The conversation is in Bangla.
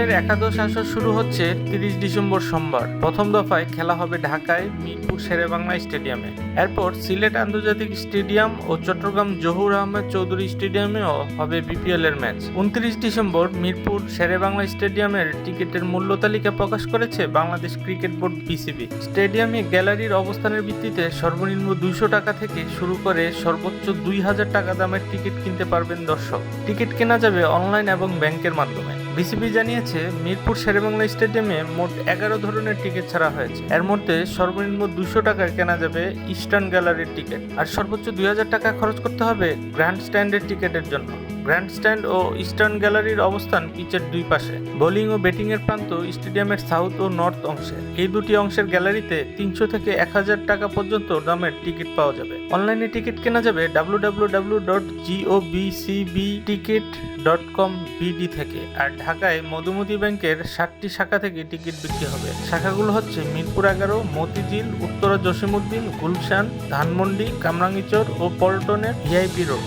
একাদশ আসর শুরু হচ্ছে তিরিশ ডিসেম্বর সোমবার। প্রথম দফায় খেলা হবে ঢাকায় মিরপুর শেরেবাংলা স্টেডিয়ামে। এরপর সিলেট আন্তর্জাতিক স্টেডিয়াম ও চট্টগ্রাম জহুর আহমেদ চৌধুরী স্টেডিয়ামেও হবে বিপিএল এর ম্যাচ। উনত্রিশ ডিসেম্বর মিরপুর শেরেবাংলা স্টেডিয়ামের টিকিটের মূল্য তালিকা প্রকাশ করেছে বাংলাদেশ ক্রিকেট বোর্ড বিসিবি। স্টেডিয়ামে গ্যালারির অবস্থানের ভিত্তিতে সর্বনিম্ন দুইশো টাকা থেকে শুরু করে সর্বোচ্চ দুই হাজার টাকা দামের টিকিট কিনতে পারবেন দর্শক। টিকিট কেনা যাবে অনলাইন এবং ব্যাংকের মাধ্যমে। বিসিবি জানিয়েছে, মিরপুর শেরেবাংলা স্টেডিয়ামে মোট এগারো ধরনের টিকিট ছাড়া হয়েছে। এর মধ্যে সর্বনিম্ন দুশো টাকায় কেনা যাবে ইস্টার্ন গ্যালারির টিকিট। আর সর্বোচ্চ দুই হাজার টাকা খরচ করতে হবে গ্র্যান্ড স্ট্যান্ডের টিকিটের জন্য। গ্র্যান্ড স্ট্যান্ড ও ইস্টার্ন গ্যালারির অবস্থান পিচের দুই পাশে। বোলিং ও ব্যাটিং এর প্রান্ত স্টেডিয়ামের সাউথ ও নর্থ অংশে। এই দুটি অংশের গ্যালারিতে তিনশো থেকে এক হাজার টাকা পর্যন্ত দামের টিকিট পাওয়া যাবে। অনলাইনে টিকিট কেনা যাবে W W dot ticket dot com থেকে। আর ঢাকায় মধুমতি ব্যাংকের ষাটটি শাখা থেকে টিকিট বিক্রি হবে। শাখাগুলো হচ্ছে মিরপুর এগারো, মতিঝিল, উত্তরা জসিমুদ্দিন গুলশান, ধানমন্ডি কামরাঙ্গিচর ও পল্টনের ভিআইপি রোড।